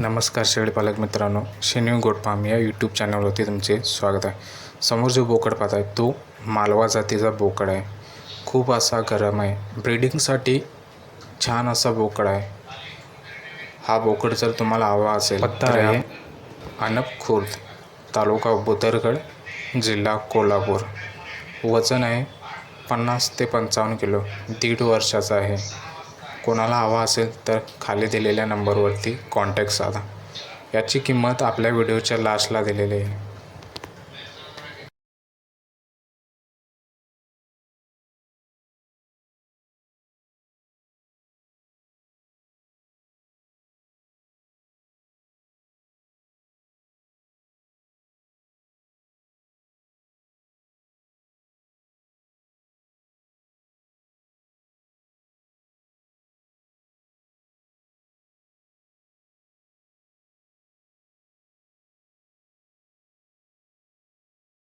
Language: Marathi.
नमस्कार शेळीपालक मित्रांनो शेनवी गोट फार्म या यूट्यूब चॅनलवरती तुमचे स्वागत आहे. समोर जो बोकड पाहत आहे तो मालवा जातीचा बोकड आहे. खूप असा गरम आहे. ब्रीडिंगसाठी छान असा बोकड आहे. हा बोकड जर तुम्हाला हवा असेल पत्ता आहे. अनप खुर्द तालुका बुदरगड जिल्हा कोल्हापूर. वजन आहे पन्नास ते पंचावन्न किलो. दीड वर्षाचा आहे. कोणाला हवा असेल तर खाली दिलेल्या नंबरवरती कॉन्टॅक्ट साधा. याची किंमत आपल्या व्हिडिओच्या लास्टला दिलेली आहे.